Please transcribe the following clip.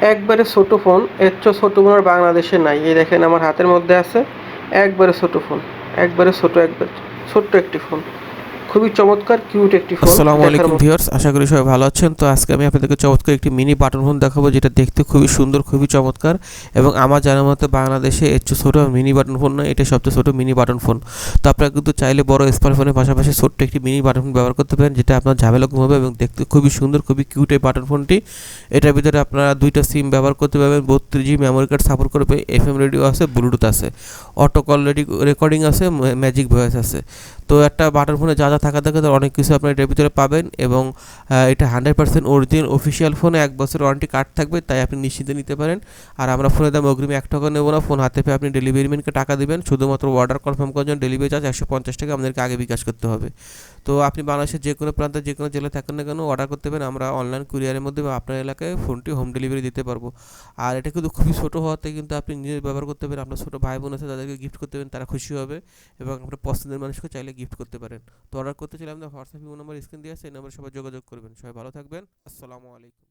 একবারে ছোটো ফোন, এর চেয়ে ছোটো ফোন আর বাংলাদেশে নাই। এই দেখেন আমার হাতের মধ্যে আছে, একবারে ছোটো ফোন, একবারে ছোটো, একবার ছোট্ট একটি ফোন। খুবই চমৎকার কিউট একটি ফোন আসসালামু আলাইকুম। ভিউয়ার্স আশা করি সবাই ভালো আছেন। তো আজকে আমি আপনাদেরকে চমৎকার একটি মিনি বাটন ফোন দেখাবো যেটা দেখতে খুবই সুন্দর খুবই চমৎকার এবং আমার জানার মতো বাংলাদেশে এর চেয়ে ছোটো মিনি বাটন ফোন নয় এটা সবচেয়ে ছোটো মিনি বাটন ফোন তো আপনারা কিন্তু চাইলে বড় স্মার্টফোনের পাশাপাশি ছোট্ট একটি মিনি বাটন ফোন ব্যবহার করতে পারেন যেটা আপনার ঝামেলা কম হবে এবং দেখতে খুবই সুন্দর খুবই কিউট এই বাটন ফোনটি এটার ভিতরে আপনারা দুইটা সিম ব্যবহার করতে পারবেন বত্রিশ জি মেমোরি কার্ড সাপোর্ট করবে এফ এম রেডিও আছে ব্লুটুথ আছে অটো কল রেকর্ডিং আছে ম্যাজিক ভয়েস আছে। তো একটা বাটন ফোনে যা যা থাকা থাকে তার অনেক কিছু আপনি এটার ভিতরে পাবেন এবং এটা হান্ড্রেড পার্সেন্ট অরিজিনাল অফিসিয়াল ফোনে এক বছর ওয়ারেন্টি কার্ড থাকবে, তাই আপনি নিশ্চিন্তে নিতে পারেন। আর আমরা ফোনের দাম অগ্রিম এক টাকা নেব না ফোন হাতে পেয়ে আপনি ডেলিভারি ম্যানকে টাকা দেবেন। শুধুমাত্র অর্ডার কনফার্ম করার জন্য ডেলিভারি চার্জ একশো পঞ্চাশ টাকা আমাদেরকে আগে বিকাশ করতে হবে। তো আপনি বাংলাদেশের যে কোনো প্রান্তে, যে কোনো জেলায় থাকেন না কেন অর্ডার করতে পারেন। আমরা অনলাইন কুরিয়ারের মধ্যে বা আপনার এলাকায় ফোনটি হোম ডেলিভারি দিতে পারব। আর এটা কিন্তু খুবই ছোটো হওয়াতে কিন্তু আপনি নিজে ব্যবহার করতে পারেন। আপনার ছোটো ভাই বোন আছে, তাদেরকে গিফট করতে পারেন, তারা খুশি হবে এবং আপনার পছন্দের মানুষকে চাইলে গিফট করতে পারেন। তো অর্ডার করতে চাইলে আপনার হোয়াটসঅ্যাপ নম্বর স্ক্রিন দিয়ে আছে, এই নাম্বারে সবাই যোগাযোগ করবেন। সবাই ভালো থাকবেন। আসসালামু আলাইকুম।